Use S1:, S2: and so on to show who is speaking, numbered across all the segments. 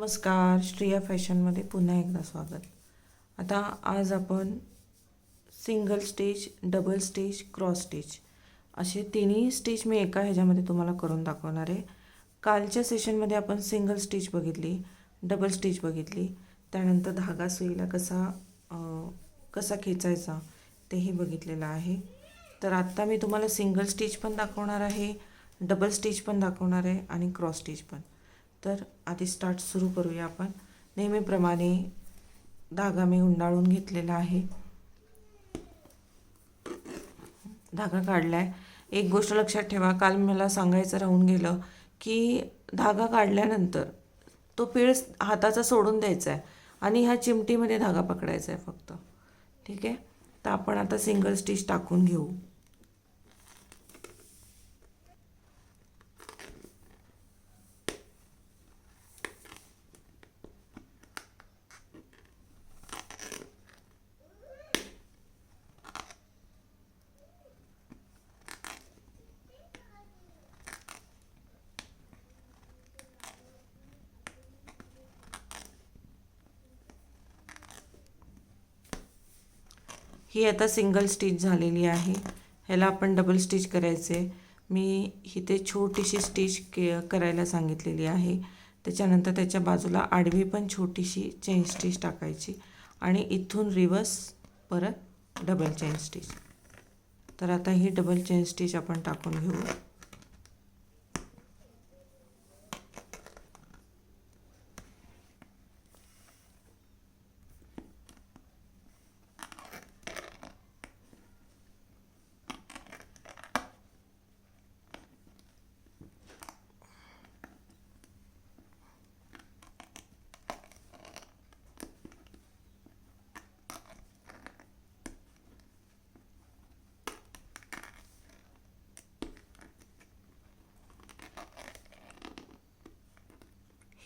S1: नमस्कार श्रिया फॅशनमध्ये पुन्हा एकदा स्वागत. आता आज आपण single stage double stage cross stage असे तिन्ही स्टेज मी एका ह्याच्यामध्ये तुम्हाला करून दाखवणार आहे. कालच्या सेशनमध्ये आपण सिंगल स्टेज बघितली डबल स्टेज बघितली. त्यानंतर धागा सुईला कसा कसा खेचायचा तेही बघितलेलं आहे. तर आत्ता मी तुम्हाला सिंगल स्टिच पण दाखवणार आहे डबल स्टिच पण दाखवणार आहे आणि क्रॉस स्टेज पण. तर आधी स्टार्ट सुरू करूया आपण. नेहमीप्रमाणे धागा मी गुंडाळून घेतलेला आहे. धागा काढला आहे एक गोष्ट लक्षात ठेवा काल मला सांगायचं राहून गेलं की धागा काढल्यानंतर तो पीळ हाताचा सोडून द्यायचा आहे आणि ह्या चिमटीमध्ये धागा पकडायचा आहे फक्त. ठीक आहे? तर आपण आता सिंगल स्टिच टाकून घेऊ. ही आता सिंगल स्टिच झालेली आहे. ह्याला आपण डबल स्टिच करायचे मी इथे छोटीशी स्टिच के करायला सांगितलेली आहे. त्याच्यानंतर त्याच्या बाजूला आडवी पण छोटीशी चेन स्टिच टाकायची आणि इथून रिवर्स परत डबल चेन स्टिच तर आता ही डबल चेन स्टिच आपण टाकून घेऊ.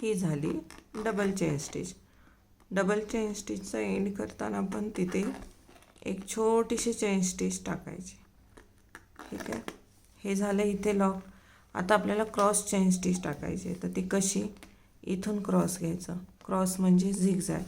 S1: ही झाली double chain stitch double chain स्टिचचा end करताना पण तिथे एक छोटीशी चेन स्टिच टाकायची. ठीक आहे? हे झालं इथे लॉक आता आपल्याला क्रॉस चेन स्टिच टाकायची आहे. तर ती कशी? इथून क्रॉस घ्यायचं. क्रॉस म्हणजे झिगझॅग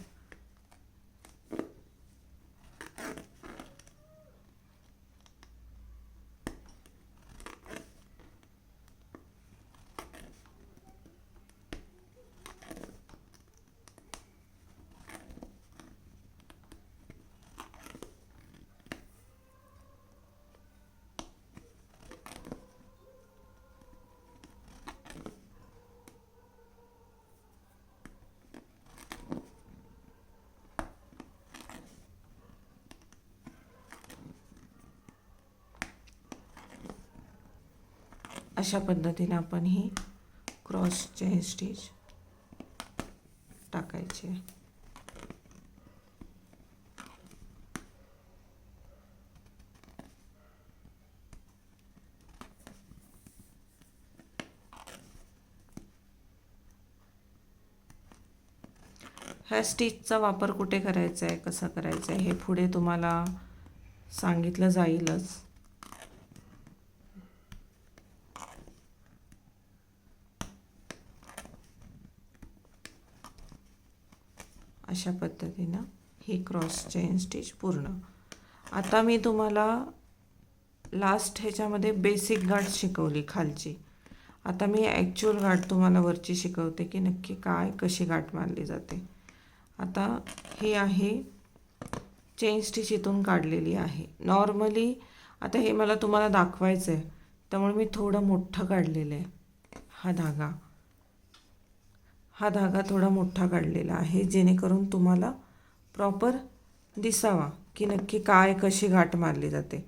S1: अशा पद्धतीने आपण ही क्रॉस चेन स्टिच टाकायची. ह्या स्टिचचा वापर कुठे करायचा आहे कसा करायचा आहे हे पुढे तुम्हाला सांगितलं जाईलच. अशा पद्धतीनं ही क्रॉस चेन स्टिच पूर्ण. आता मी तुम्हाला लास्ट ह्याच्यामध्ये बेसिक गाठ शिकवली खालची. आता मी ॲक्च्युअल गाठ तुम्हाला वरची शिकवते की नक्की काय कशी गाठ मारली जाते. आता ही आहे चेन स्टिच इथून काढलेली आहे. नॉर्मली आता हे मला तुम्हाला दाखवायचं आहे त्यामुळे मी थोडं मोठं काढलेलं आहे. हा धागा. हा धागा थोडा मोठा काढलेला आहे. जेणेकरून तुम्हाला प्रॉपर दिसावा की नक्की काय कशी गाठ मारली जाते.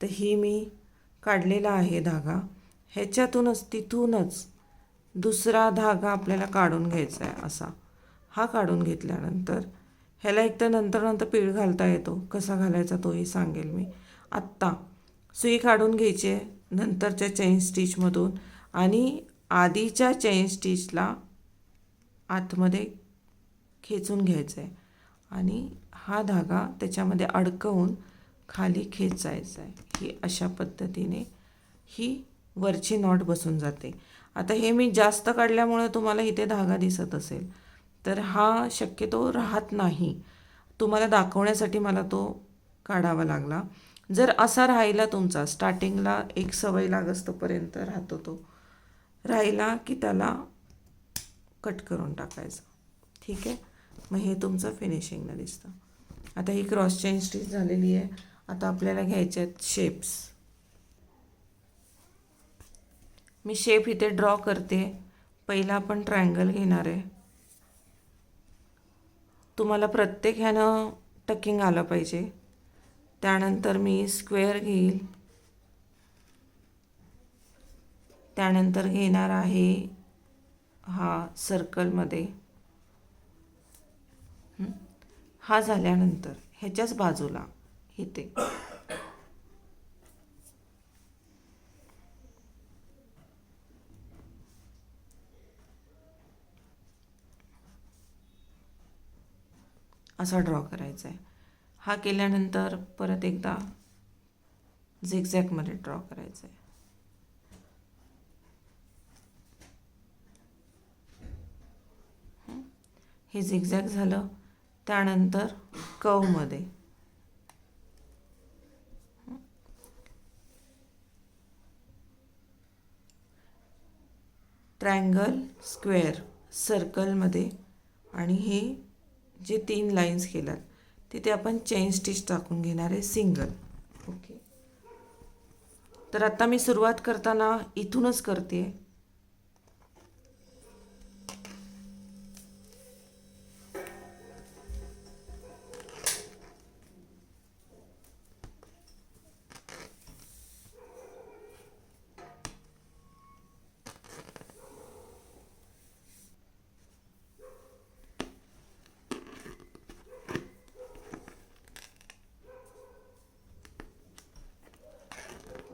S1: तर ही मी काढलेला आहे धागा. ह्याच्यातूनच तिथूनच दुसरा धागा आपल्याला काढून घ्यायचा आहे असा. हा काढून घेतल्यानंतर ह्याला एक तर नंतर नंतर पीळ घालता येतो. कसा घालायचा तोही सांगेल मी. आत्ता सुई काढून घ्यायची आहे नंतरच्या चेन स्टिचमधून आणि आधीच्या चेन स्टिचला आतमध्ये खेचून घ्यायचं आहे आणि हा धागा त्याच्यामध्ये अडकवून खाली खेचायचा आहे ही अशा पद्धतीने ही वरची नॉट बसून जाते. आता हे मी जास्त काढल्यामुळे तुम्हाला इथे धागा दिसत असेल. तर हा शक्यतो राहत नाही. तुम्हाला दाखवण्यासाठी मला तो काढावा लागला. जर असा राहिला तुमचा स्टार्टिंगला एक सवय लागस्तोपर्यंत राहतो तो. राहिला की त्याला कट करून टाकायचं. ठीक आहे? मग हे तुमचं फिनिशिंगनं दिसतं. आता ही क्रॉस चेन स्टिच झालेली आहे. आता आपल्याला घ्यायचे आहेत शेप्स मी शेप इथे ड्रॉ करते. पहिला आपण ट्रायंगल घेणार आहे. तुम्हाला प्रत्येक ह्यानं टकिंग आलं पाहिजे. त्यानंतर मी स्क्वेअर घेईल. त्यानंतर घेणार आहे हा सर्कलमध्ये हा? झाल्यानंतर ह्याच्याच बाजूला इथे असा ड्रॉ करायचा आहे हा केल्यानंतर परत एकदा झिगझॅगमध्ये ड्रॉ करायचा आहे हे झिगझॅग झालं. त्यानंतर कवमध्ये ट्रँगल स्क्वेअर सर्कलमध्ये आणि हे जे तीन लाईन्स केल्यात तिथे आपण चेन स्टिच टाकून घेणार आहे सिंगल ओके तर आता मी सुरुवात करताना इथूनच करते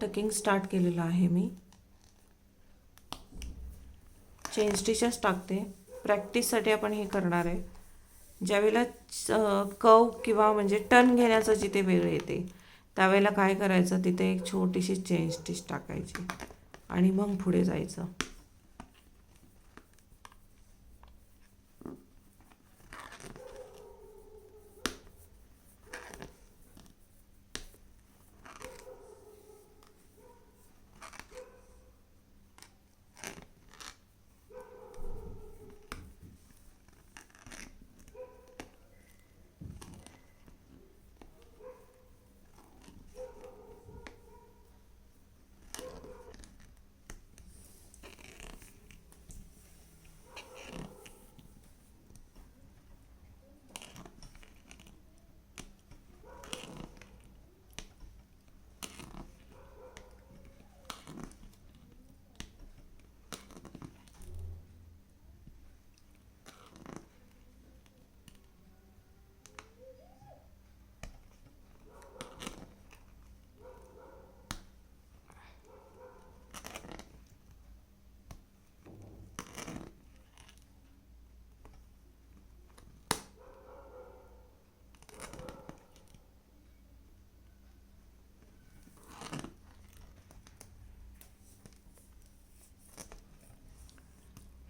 S1: टकिंग स्टार्ट केलेलं आहे मी. चेन स्टिचेस टाकते. प्रॅक्टिससाठी आपण हे करणार आहे. ज्यावेळेला कव किंवा म्हणजे टर्न घेण्याचं जिथे वेळ येते त्यावेळेला काय करायचं? तिथे एक छोटीशी चेन स्टिच टाकायची. आणि मग पुढे जायचं.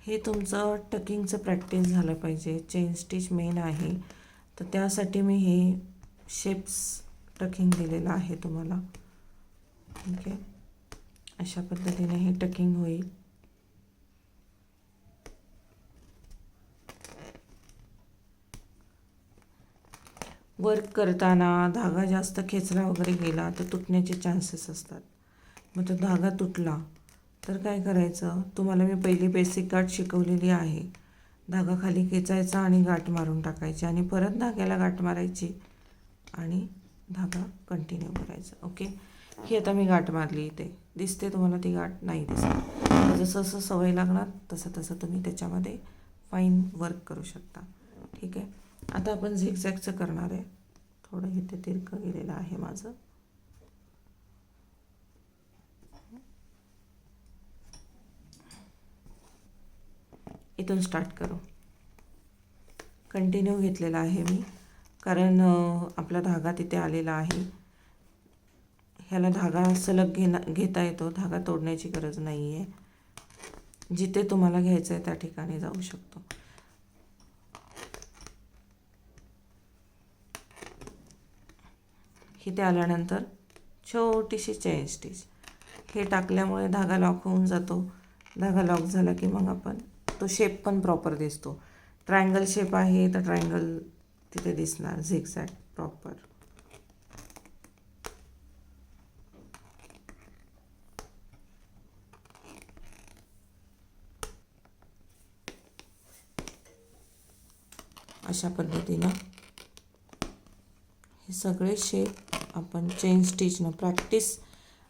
S1: हे तुमचं टकिंगचं प्रॅक्टिस झालं पाहिजे. चेन स्टिच मेन आहे. तर त्यासाठी मी हे शेप्स टकिंग दिलेलं आहे तुम्हाला. ठीक आहे अशा पद्धतीने हे टकिंग होईल. वर्क करताना धागा जास्त खेचला वगैरे गेला तर तुटण्याचे चान्सेस असतात. मग तो धागा तुटला तर काय करायचं? तुम्हाला मी पहिली बेसिक गाठ शिकवलेली आहे. धागा खाली खेचायचा आणि गाठ मारून टाकायची आणि परत धाग्याला गाठ मारायची आणि धागा कंटिन्यू करायचा. ओके ही आता मी गाठ मारली इथे. दिसते तुम्हाला ती गाठ? नाही दिसत. जसं जसं सवय लागणार तसं तसं तुम्ही त्याच्यामध्ये फाईन वर्क करू शकता. ठीक आहे? आता आपण झिकझॅकचं करणार आहे. थोडं इथे तिरकं गेलेलं आहे माझं. इथून स्टार्ट करू. कंटिन्यू घेतलेला आहे मी. कारण आपला धागा तिथे आलेला आहे. ह्याला धागा सलग घेना घेता येतो. धागा तोडण्याची गरज नाही आहे जिथे तुम्हाला घ्यायचं आहे त्या ठिकाणी जाऊ शकतो. इथे आल्यानंतर छोटीशी चेन स्टिच हे टाकल्यामुळे धागा लॉक होऊन जातो. धागा लॉक झाला की मग आपण तो शेप पण प्रॉपर दिसतो. ट्रायंगल शेप आहे तर ट्रायंगल तिथे दिसणार झिगझॅग प्रॉपर अशा पद्धतीनं हे सगळे शेप आपण चेन स्टिचनं प्रॅक्टिस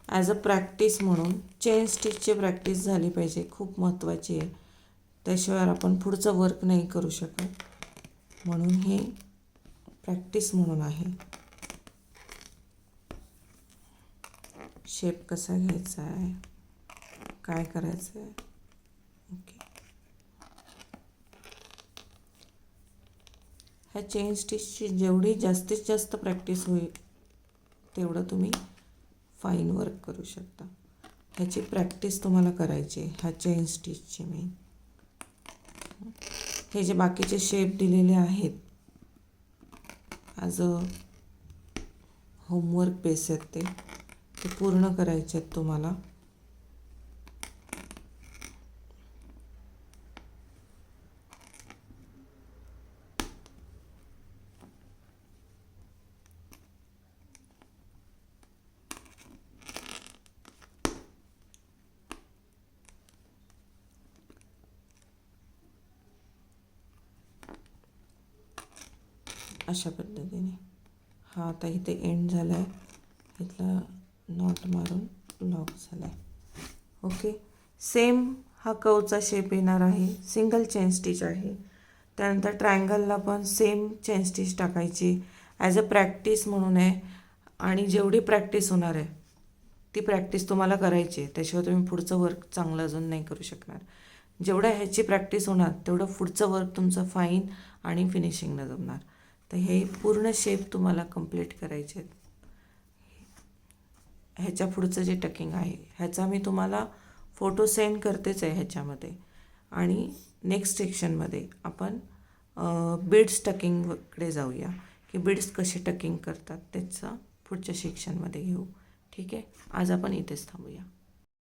S1: ॲज अ प्रॅक्टिस म्हणून चेन स्टिचची प्रॅक्टिस झाली पाहिजे. खूप महत्त्वाची आहे. त्याशिवाय आपण पुढचं वर्क नाही करू शकत. म्हणून हे प्रॅक्टिस म्हणून आहे. शेप कसा घ्यायचा आहे? काय करायचं आहे ओके ह्या चेन स्टिचची जेवढी जास्तीत जास्त प्रॅक्टिस होईल तेवढं तुम्ही फाईन वर्क करू शकता. ह्याची प्रॅक्टिस तुम्हाला करायची आहे ह्या चेन स्टिचची मेन हे जे बाकीचे शेप दिलेले आहेत ॲज अ होमवर्क बेस आहेत ते. ते पूर्ण करायचे आहेत तुम्हाला. अशा पद्धतीने. हा आता इथे एंड झाला आहे इथला नॉट मारून लॉक झाला आहे ओके सेम हा कवचा शेप येणार आहे. सिंगल चेन स्टिच आहे. त्यानंतर ट्रायंगलला पण सेम चेन स्टिच टाकायची. ॲज अ प्रॅक्टिस म्हणून आहे. आणि जेवढी प्रॅक्टिस होणार आहे ती प्रॅक्टिस तुम्हाला करायची आहे. त्याशिवाय तुम्ही पुढचं वर्क चांगलं अजून नाही करू शकणार. जेवढ्या ह्याची प्रॅक्टिस होणार तेवढं पुढचं वर्क तुमचं फाईन आणि फिनिशिंगनं जमणार. तर हे पूर्ण शेप तुम्हाला कंप्लीट करायचे आहेत. ह्याच्या पुढचं जे टकिंग आहे ह्याचा मी तुम्हाला फोटो सेंड करतेच आहे ह्याच्यामध्ये. आणि नेक्स्ट सेक्शनमध्ये आपण बीड्स टकिंगकडे जाऊया. की बीड्स कसे टकिंग करतात त्याचा पुढच्या सेक्शनमध्ये घेऊ. ठीक आहे? आज आपण इथेच थांबूया.